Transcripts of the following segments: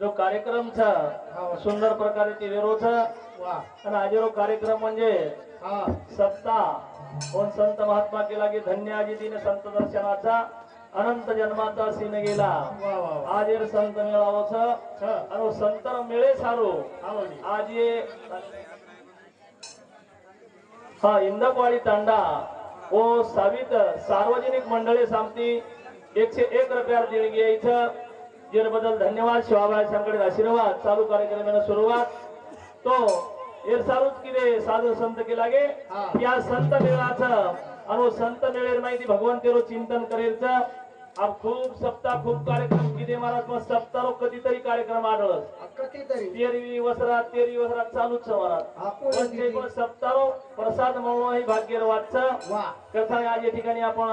जो कार्यक्रम छ सुंदर प्रकारे ते वेरो छ. वा. आणि आजेरो कार्यक्रम म्हणजे सप्ताह कोण संत महात्मा केला की धन्य आजी तिने संत दर्शनाचा अनंत जन्माचा सीन गेला. आज संत मेळावो छ. मेळे सारो. आवडी आज ये हा इंदकवाडी तांडा. व सावित सार्वजनिक मंडळे सामती एकशे एक रुपयावर देणगी इथं. बद्दल धन्यवाद. शिवाबाई संकडे आशीर्वाद. चालू कार्यक्रमाला सुरुवात. तो एर सारूच किती साधू संत केला गे हा. या संत मेळाचं आणि संत मेळेर माहिती भगवान तेरो चिंतन करेलच आप खूप सप्ताह खूप कार्यक्रम. किती महाराज मग सप्ताह कधीतरी कार्यक्रम आढळत तेरवी वसरात तेरवी वसरात चालूच महाराज. सप्ताह प्रसाद म्हणून ही भाग्य वाचचं वा. करताना आज या ठिकाणी आपण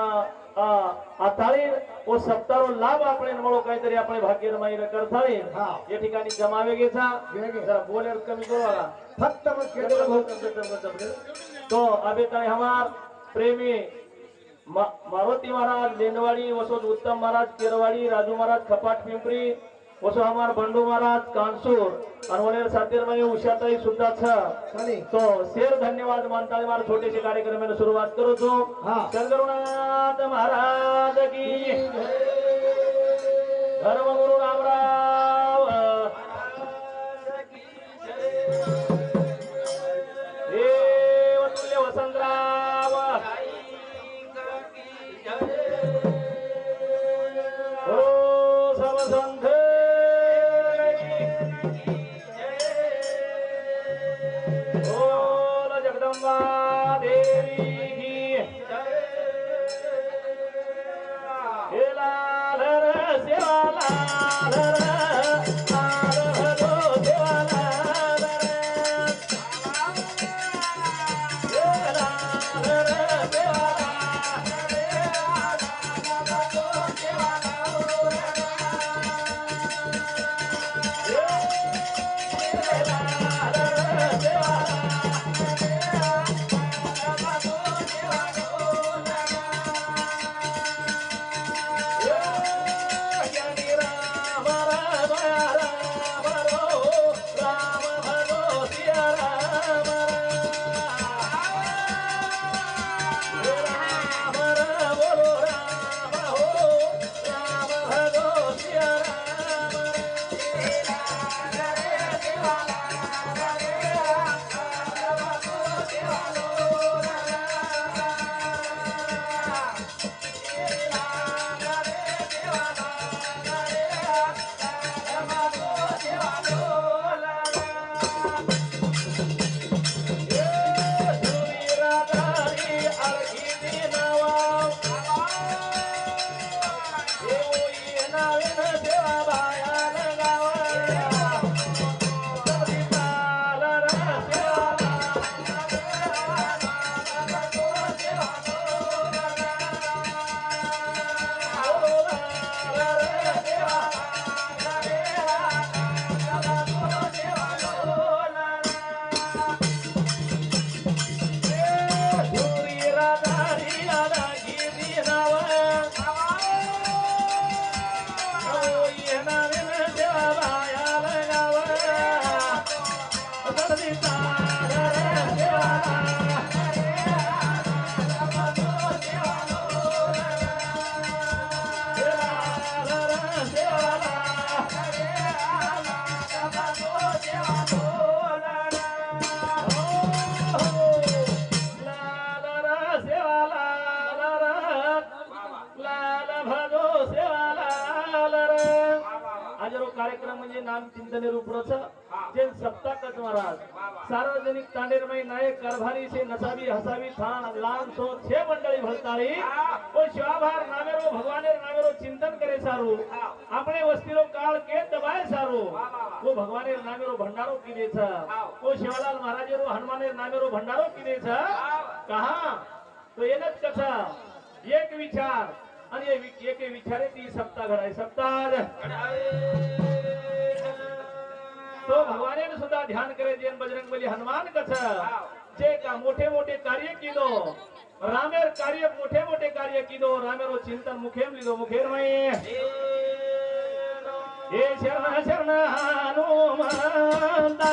आताळी व सप्ताह लाभ आपण म्हणून काहीतरी आपण भाग्य माहीर करताळी हा. या ठिकाणी जमावे घ्यायचा बोलेर कमी करू फक्त तो अबे ताई हमार प्रेमी मारुती महाराज लेंदवाडी वसोद उत्तम महाराज केरवाडी राजू महाराज खपाट हमार बंडू महाराज कानसूर अनवनेर सातेरमय उषाताई सुद्धा छ। तो शेर धन्यवाद मानताळे मार छोटेसे कार्यक्रमाला सुरुवात करतो हा. शंकरनाथ महाराज की धर्मगुरु रामराव कार्यक्रम म्हणजे नाम चिंतने रूपरच जे सप्ताकच महाराज सार्वजनिक तांडेरमय नायक कारभारी से नसावी हसावी थान लान सो छे मंडळी भरताळी ओ शिवाभार नामेरो भगवानेर नामेरो चिंतन करे सारू આપણે વસ્તીનો કાળ કે દબાય સારો ઓ ભગવાને નામેરો ભંડારો કીધે છે ઓ શિવાલાલ મહારાજેરો હનુમાને નામેરો ભંડારો કીધે છે કહા તો એને જ કથા એક વિચાર અને એ વિ- એકે વિચારે તી સપ્તાહ ઘડાય સપ્તાહ જ. तो भगवाने सुद्धा ध्यान करे जेन बजरंग बली हनुमान कथ जे का मोठे मोठे कार्य किदो रामेर कार्य मोठे मोठे कार्य किदो रामेरो चिंतन मुखेम लिदो मुखेर मई हे शरण शरण हनुमंता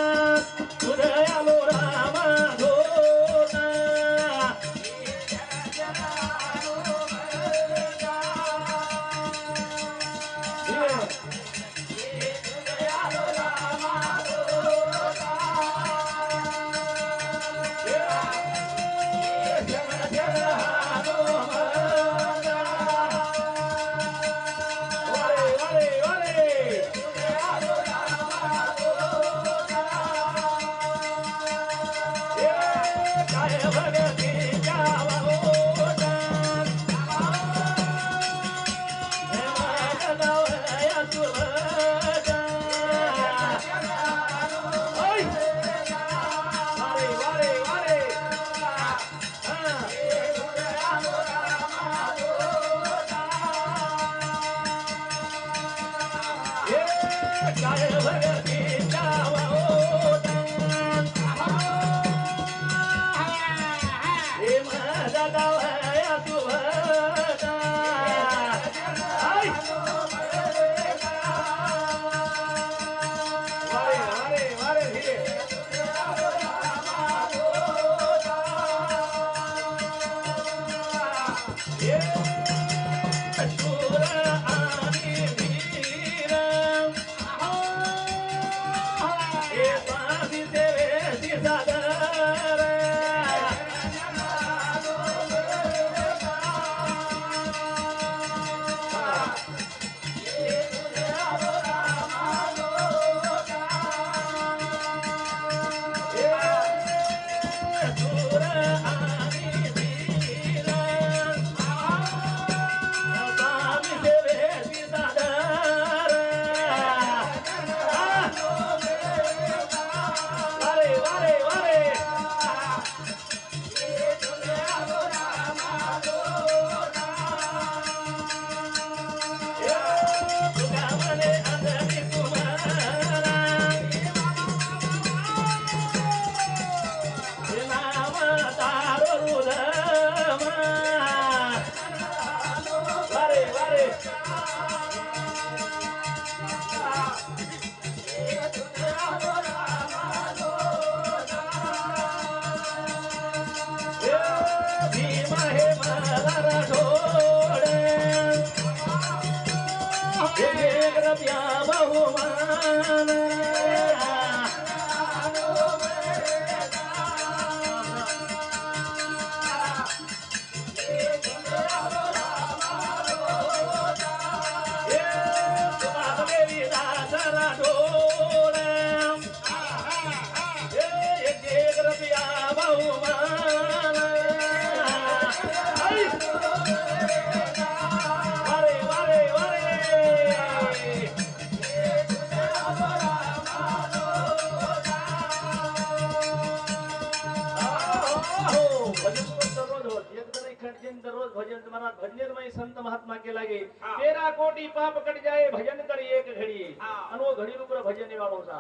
के लगे. तेरा कोटी पाप कट जाए भजन कर एक घड़ी. अनु घड़ी रूप भजन वालों सा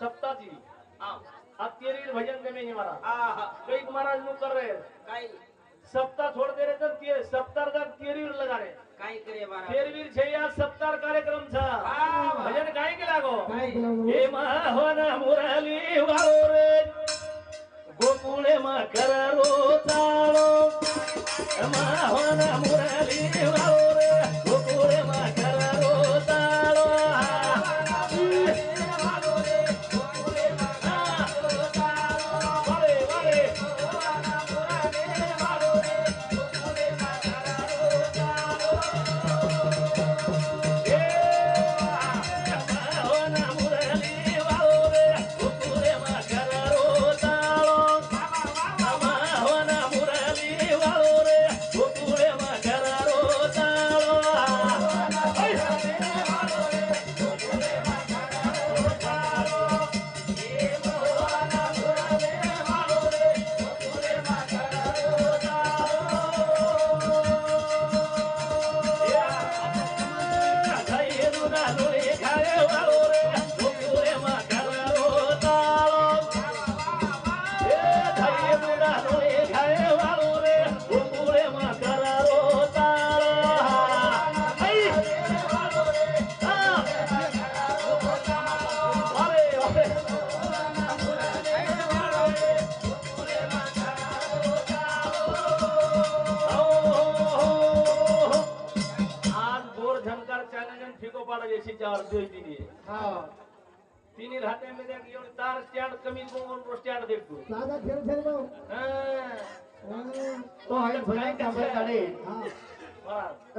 सप्ताह जी अब भजन जमेंगे महाराज. कई महाराज नु कर रहे सप्ताह छोड़ दे रहे तो सप्ताह तक तेरवीर लगा रहे. तेरवीर छे या सप्ताह कार्यक्रम था. भजन काय के लागो? हे महावन मुरली वावर गोकुळे मकर रो चालो. महावन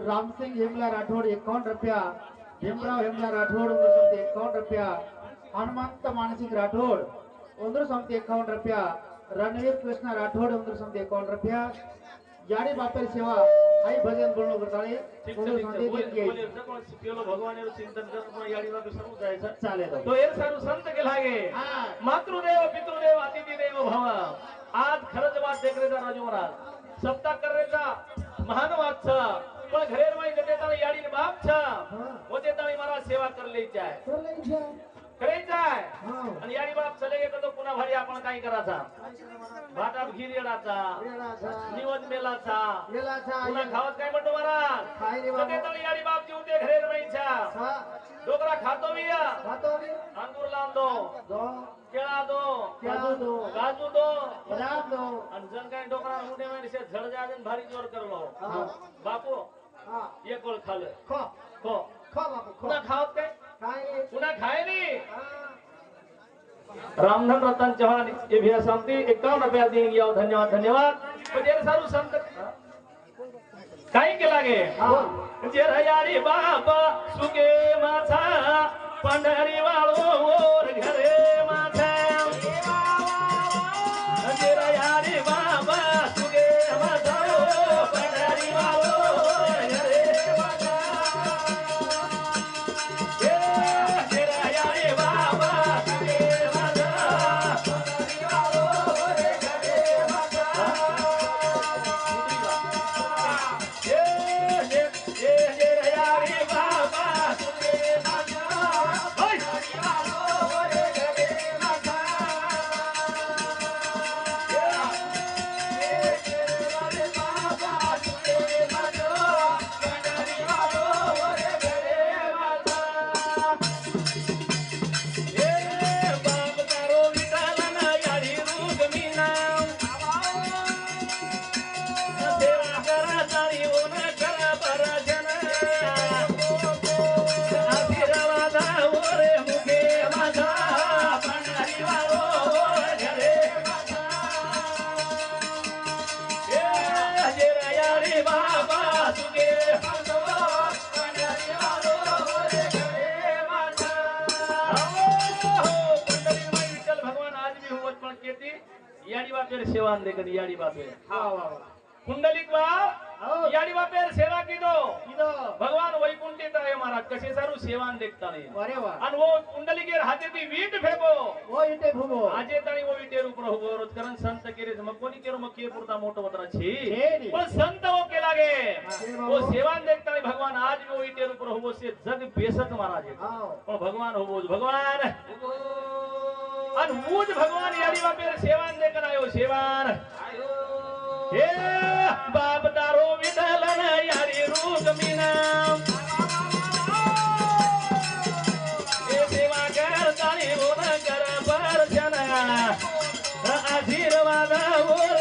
रामसिंग हेमला राठोड एकावन्न रुपया. भीमराव हेमला राठोड एकावन्न रुपया. हनुमंत मानसिंग राठोड ಒಂದ್ರ ಸಂತೆ ಎಕಾವನ್ ರೂಪಾಯಿ ರಣವೀರ್ ಕೃಷ್ಣ ರಾಠೋಡ್ ಒಂದ್ರ ಸಂತೆ ಎಕಾವನ್ ज्याने बापेर सेवा आई भजन बोलणं करताना मातृदेव पितृदेव अतिथिदेव भाव. आज खरंच वाद देखरेचा राजू महाराज. सत्ता करण्याचा महान वाद छ पण घरेर माहिती देताना याडीने बाप छ. होते महाराज सेवा करायची आहे आहे. आणि याडी बाप चले गेलो पुन्हा भारी आपण काय करायचा? भाटात घी रेडाचा निवद मेलाचा पुन्हा खावत काय म्हणतो महाराज? खाय रे बाबा. जते ताळी याडी बाप जीवते घरेर माईच्या डोकरा खातो मी या. अंगूर लांदो. केळा दो केळा दो. काजू दो आणि जण काय डोकरा मुंडे माणसे झड जाजन भारी जोर करलो. बापू एक गोळ खाल्लं. खो. पुन्हा खावत काय? पुन्हा रामधन रतन चव्हाण ये भी शांति एकावन्न रुपया देंगे आओ धन्यवाद धन्यवाद. म्हणजे सारू संत काय केला गे जे बाबा सुगे माझा पंढरी वाळो ओर घरे. સેવાને કરી યાડી બાપે. પુંડલિક બા યાડી બાપે સેવા કીધો. કીધો. ભગવાન વૈકુંઠી થાય મહારાજ કશે સારું સેવાન દેખતા નહીં. અરે વાહ. અને વો પુંડલિક એર હાથેથી વીટ ફેંકો. ઓ ઈટે ફેંકો. આજે તાણી વો વીટેર ઉપર હોવો રોજ કરન સંત કેરે મકોની કેરો મકીએ પૂરતા મોટો વતરા છે. પણ સંત ઓ કે લાગે ઓ સેવાન દેખતા નહીં. ભગવાન આજ વો ઈટેર ઉપર હોવો છે જગ બેસત મહારાજ. પણ ભગવાન હોવો ભગવાન! અને હું જ ભગવાન યાડી બાપે સેવાન દે કરાયો, સેવાન. હે બાપ તારો વિઠ્ઠલ યારી રૂકમીના એ સેવા કરતાની ઓન કર પરજના આશીર્વાદ ઓરે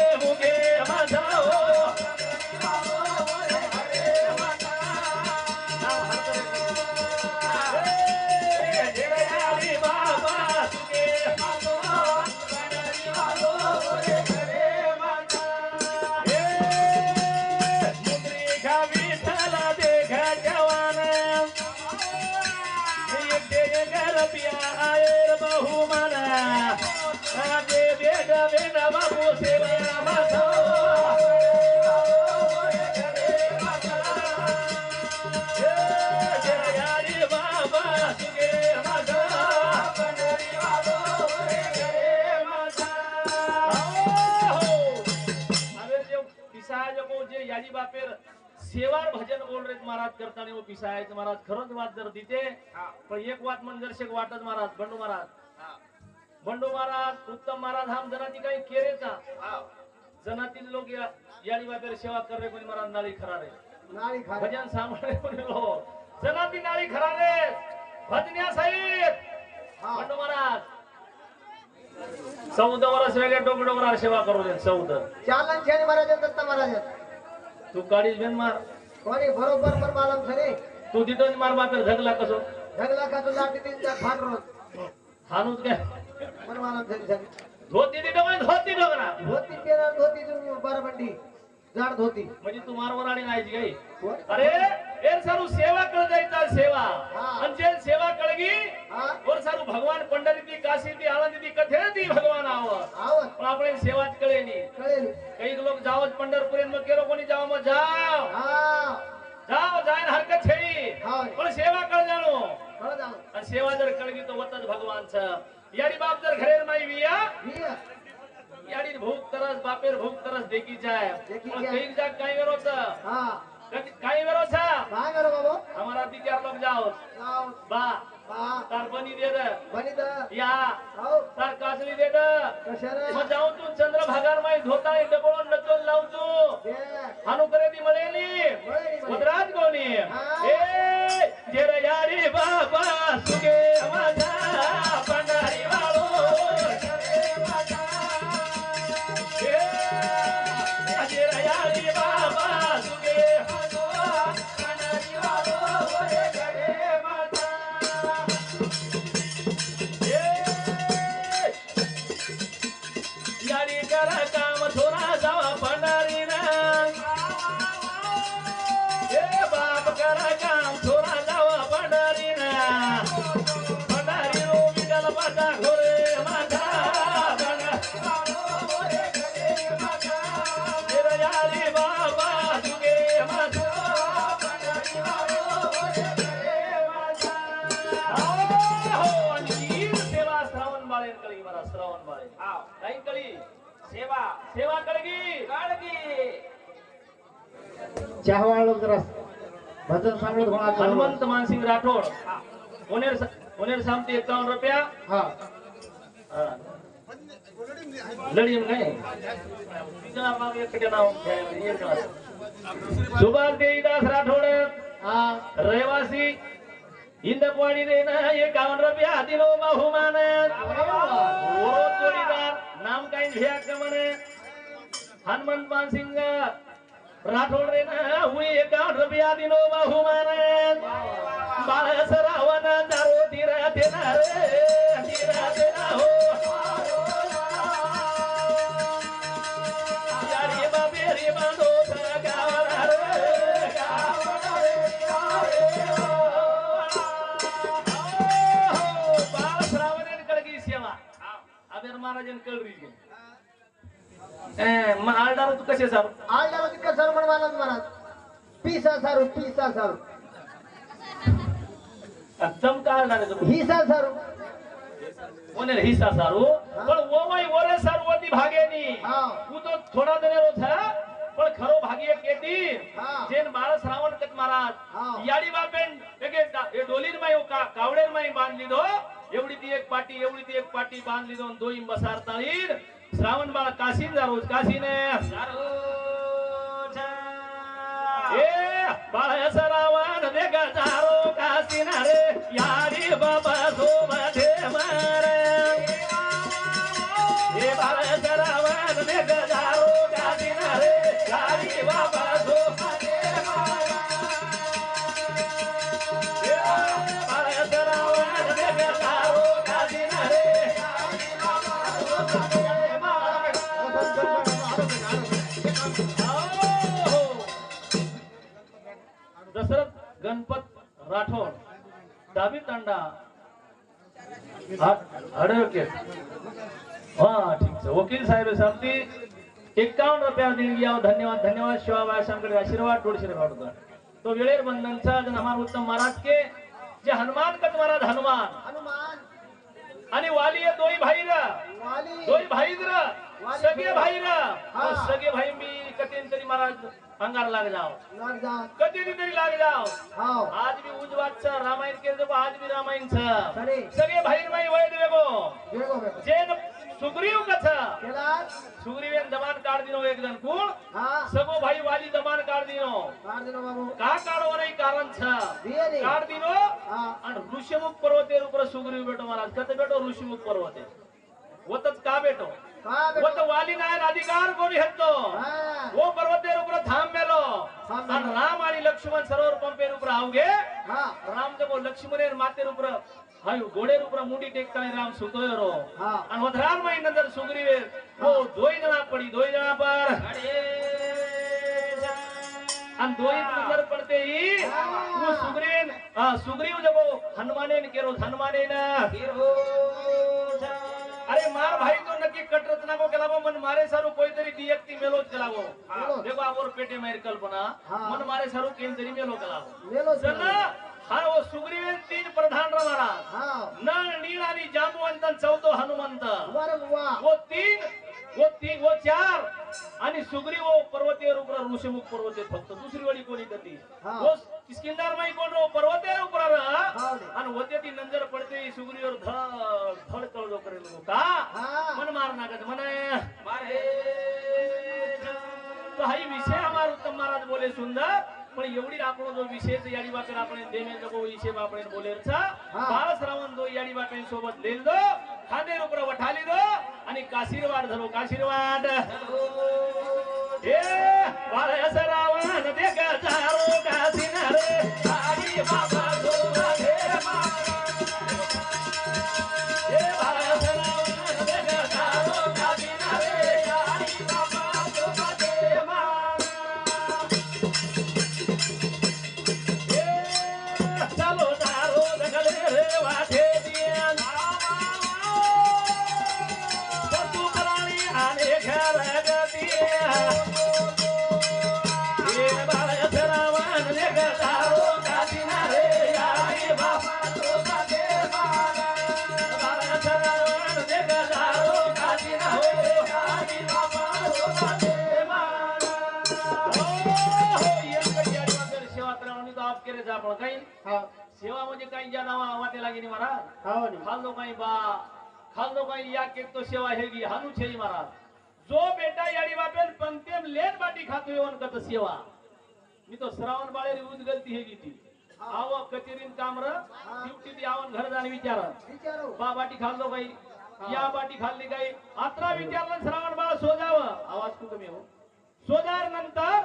सेवार भजन बोल रेत महाराज करताना ओ है महाराज खरच वाद जर दिते एक बात मन जर शेक वाटत महाराज बंडू महाराज. बंडू महाराज उत्तम महाराज हम जनाती काही केरेचा. जनातील लोक या सेवा कर रहे कोणी महाराज नाळी खरा रहे नाळी खरा. भजन सांभाळे कोणी लो. नाळी खरा रे. भजन्या साहेब. बंडू महाराज. चौदा महाराज वेगळ्या डोंगडोंगरावर सेवा करू दे समुद्र चालन छे महाराज दत्ता महाराज. तू काढीस बेन मार. कोणी? बरोबर पण मालम खरे. तू तिथं मार मात्र झगला कसो? झगला का? तू लाटी तीन चार फाट रोज. हानूच काय? पण मालम खरी झाली धोती तिथं म्हणजे धोती डोकरा धोती पेरा धोती बरबंडी. जाड धोती. म्हणजे तू मारवर आणि नाही काही? अरे सारू सेवा सेवा. हा. म्हणजे सेवा कळगी हा. और सारू भगवान पंढरी ती काशी ती आळंदी ती कथे ती भगवान आव आवत पण आपण सेवाच कळेनी. कळेल. काही लोक जावत पंढरपुरेन मग केलो कोणी जाव मग जाव. हा. जाव जायन हरकत छेडी हा पण सेवा कर जाणो. कळ जाऊ आणि सेवा जर कळगी तर वतच भगवानचं. याडी बाप जर घरे नाही विया. विया याडी भूक तरस बापेर भूक तरस देखी जाय. देखी जाय. कई जाग काही वेरो छ हा वेरो छ बाबू हमारा लोग जाओ. जाऊ बा. हा तार बनी दे दे बनी तर या. हो. तार काचली दे दे कशाने मग जाऊ तू चंद्र भागार माई धोता डबळून नचून लावू तू. श्रावण बाळे काही कळी सेवा सेवा कळगी काळगी चहा वाळलो जरा भजन सांगत होणार हनुमंत मानसिंग राठोड पुणेर पुणेर सामती एकावन्न रुपया हा लढी नाही तिचं नाव एकटे नाव एक नाव. सुभाष देवीदास राठोड हा रहिवासी इंदपवाडी देन एकावन्न रुपया दिलो बहुमान ओरो जोडीदार नाम काही घ्या म्हणे हनुमंत मानसिंग राठोड रे ना हुई एकावन्न रुपया दिलो बहुमान बाळस रावण दारो ए, मग तू कसे सारू? आळला तितका सर म्हण मला म्हणा पिसा सारू पिसा सारू. का तू हिसा सारू. हिसा सारू? पण ओरे सारू वती भागेनी तू तो थोडा देने रोज हा? पण खरो भागी एक येती. जेन रावण कत महाराज याडी बापेन एके डोलीर माई का- कावडेर माई बांधली दो. एवढी ती एक पाटी एवढी ती एक पाटी बांधली जाऊन दोई बसारता येईल श्रावण बाळा काशीन जारोज काशीने. ए बाळा सरावण देग जारो काशीन रे. यारी बाबा सोबते मारे. ए बाळा सरावण देग जारो राठोड डाबी तांडा ॲडव्होकेट हा ठीक आहे. वकील साहेब सामती. एकावन्न रुपया देणगी आहो धन्यवाद धन्यवाद. शिवाबाई शामकडे आशीर्वाद दोडशे रुपया तो वेळेर बंधनचा जन हमार उत्तम महाराज के जे हनुमान कत महाराज हनुमान? हनुमान. आणि वाली आहे दोई भाई रा दोई भाई रा सगळे भाई रा. सगळे भाई मी कठीण तरी महाराज अंगार लाग जाओ लाग जा कधी तरी लाग जाओ हाव. आज भी उजवाच रामायण केलं तर आज भी रामायण छ सगळे भाई माई वय देगो वेगो जेन सुग्रीव कथ? केला सुग्रीवेन दमान काढ दिनो एक जण कोण? हा. सगो भाई वाली दमान काढ दिनो. काढ दिनो बाबू. का काढो नाही कारण छ काढ दिनो. हा. आणि ऋषिमुख पर्वते रूप सुग्रीव बेटो महाराज. कथ बेटो ऋषिमुख पर्वते होतच का बेटो ಒಂದು ವಾಲಿನಾಯ ಅಧಿಕಾರ ಕೋರಿ ಹತ್ತು ಓ ಪರ್ವತೇರ ಉಪ್ರ ಧಾಮ್ ಮೇಲೋ ಅನ್ ರಾಮ ಆನಿ ಲಕ್ಷ್ಮಣ ಸರೋವರ ಪಂಪೇರ ಉಪ್ರ ಅವಗೆ ರಾಮ ಜಗೋ ಲಕ್ಷ್ಮಣೇರ ಮಾತೇರ ಉಪ್ರ ಹಾಯು ಗೋಡೆರ ಉಪ್ರ ಮೂಡಿ ಟೇಕ್ತಾನೆ ರಾಮ ಸುತೋಯರೋ ಅನ್ ಒದ್ರಾರ್ ಮೈ ನಂದರ ಸುಗ್ರೀವೆ ಓ ದೋಯ್ ಜನ ಪಡಿ ದೋಯ್ ಜನ ಪಾರ್ અન દોઈ નજર પડતે ઈ હું સુગ્રીવ સુગ્રીવ જગો હનુમાને ને કેરો હનુમાને ના અરે માર ભાઈ તો की कट रचना को कहलावा मन मारे सारू कोई तरी व्यक्ति मेलो कहलावो हाँ। देखो आवर पेटे मेर कल्पना मन मारे सारू केन तरी मेलो कहलावो मेलो चलना हाँ वो सुग्रीव तीन प्रधान रा। महाराज हाँ। नळ नीळ आणि जांबू चौथो हनुमंत। वो तीन वो तीन वो चार। आणि सुग्रीव पर्वते उपरा ऋषिमुख पर्वते फक्त. दुसरी वाली कोणी कधी वो किसकिंदार माई कोण रो? पर्वते उपरार आणि होते ती नंजर पडते सुग्रीवर धड धड कळलो करेल का? मन मार नागत मन मारे. हे तो हाई विषय हमार उत्तम महाराज बोले सुंदर. પણ એવડી આપણો જો વિષય છે યાડી વાપર આપણે દેમે જગો વિષય આપણે બોલે છે હા. બાળ શ્રાવણ દો યાડી વાપે સોબત લેલ દો ખાંદેર ઉપર વઠાલી દો અને કાશીરવાડ ધરો કાશીરવાડ એ બાળ શ્રાવણ દેખ તારો કાશીના રે આડી काही सेवा म्हणजे काही ज्या नावा वाटे लागे महाराज. खाल्लो काही बा खाल्लो काही या केक तो सेवा हेगी हानू छे महाराज. जो बेटा याडी बापेल पंक्तीम लेन बाटी खातो येऊन कत सेवा. मी तो श्रावण बाळे यूज गलती हे गीती आव कचेरीन कामर शिवटी ती आवन घर जाणे विचार. बा बाटी खाल्लो काही या बाटी खाल्ली काही. आत्रा विचारलं श्रावण बाळ सोजाव. आवाज कुठं मी हो सोजार नंतर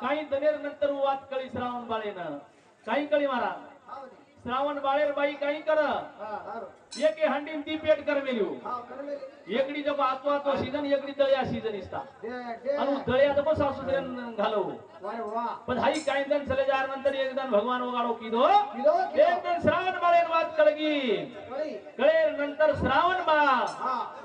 काही दनेर नंतर वाद कळी श्रावण बाळेनं. काही कळी मारा. श्रावण बाळेर बाई काही कर. एक हंडीन ती पेट कर मेली हो. एकडी जब आतो आतो सीजन एकडी दळ्या सीजन इस्ता. आणि दळ्या जब सासू घालवू हो. पण हाई काही जण चले जार नंतर एक जण भगवान वगाडो किदो? एक जण श्रावण बाळेर वाद कळगी. कळेर नंतर श्रावण बा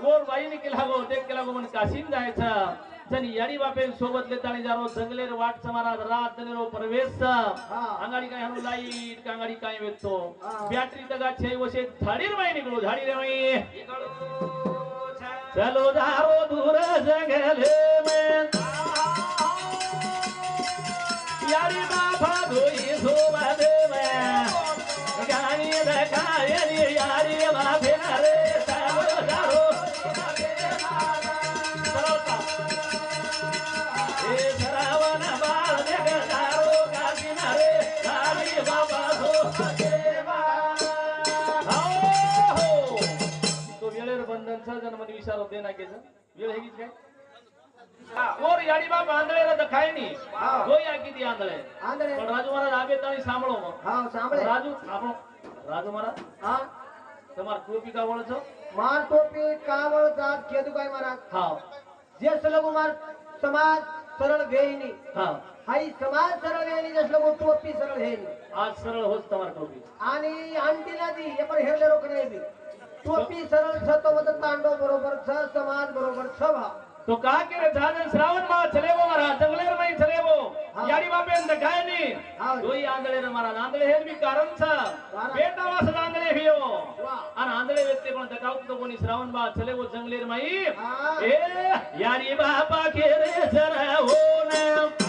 ओर बाईने केला गो ते केला गो म्हणून काशीन जायचं. जन याडी बापे सोबत लेतानी जारो जंगलेर वाट समारा रात दनेरो प्रवेश अंगाडी काय हनु लाइट अंगाडी काय वेचतो? हा. बॅटरी तगा छे वशे झाडीर माई निघलो झाडी रे माई चलो जारो दूर जंगले में. यारी बापा धोई सोबत में. गाणी रखाय यारी बापे रे. દે નાખે છે? વેળ હેગી છે ઓર યાડીમાં આંધળે દેખાય નહીં. જોઈ આખી દી આંધળે. આંધળે. પણ રાજુ મહારાજ આવે તાણી સાંભળો હા સાંભળે. રાજુ સાંભળો. રાજુ મહારાજ? હા. તમાર ટોપી કાવળ છો? માર ટોપી કાવળ જાત કેદુ કાય મહારાજ. હા. જે સલગુ માર સમાજ સરળ વેહની હા. હાઈ સમાજ સરળ વેહની જે સલગુ ટોપી સરળ હેની આ સરળ હોસ તમાર ટોપી. આની આંટી લાદી એ પર હેરલે રોકને બી सोपी सरळ सतोवत तांडो बरोबर छ समाज बरोबर सभा तो का के जाने श्रावण मा चले वो मारा जंगलेर में चले वो यारी बापे न काय नी? हाँ. दो ही मारा आंधले हे भी कारण छ बेटा वास आंधले भी हो. अन आंधले व्यक्ति पण दकाव तो कोनी श्रावण मा चले जंगले जंगलेर मई ए यारी बापा के रे जरा हो ना.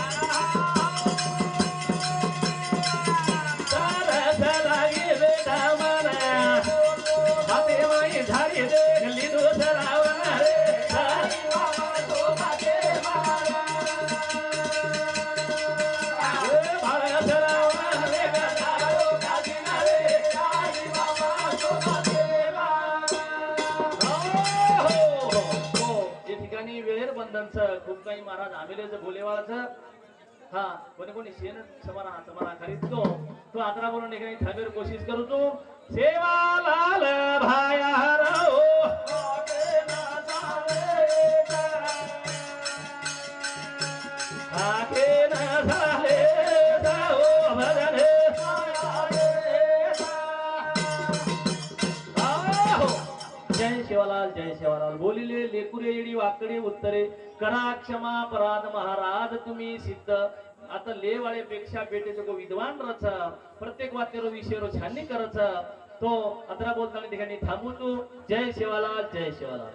खंडनचं खूप काही महाराज आमिलेचं बोलेवाळाचं हा कोणी कोणी शेण समाना समाना खरीदतो. तो आत्रा बोलून काही थांबेर कोशिश करू तू सेवा लाल भाया राव जय जय शिवलाल बोलिले लेकुरे येडी वाकडे उत्तरे करा क्षमा पराध महाराज तुम्ही सिद्ध. आता लेवाळेपेक्षा बेटे जो विद्वान रच प्रत्येक वाक्यरो विषयरो छाननी करच. तो अतरा बोलताना ठिकाणी थांबून जय शिवालाल जय शिवालाल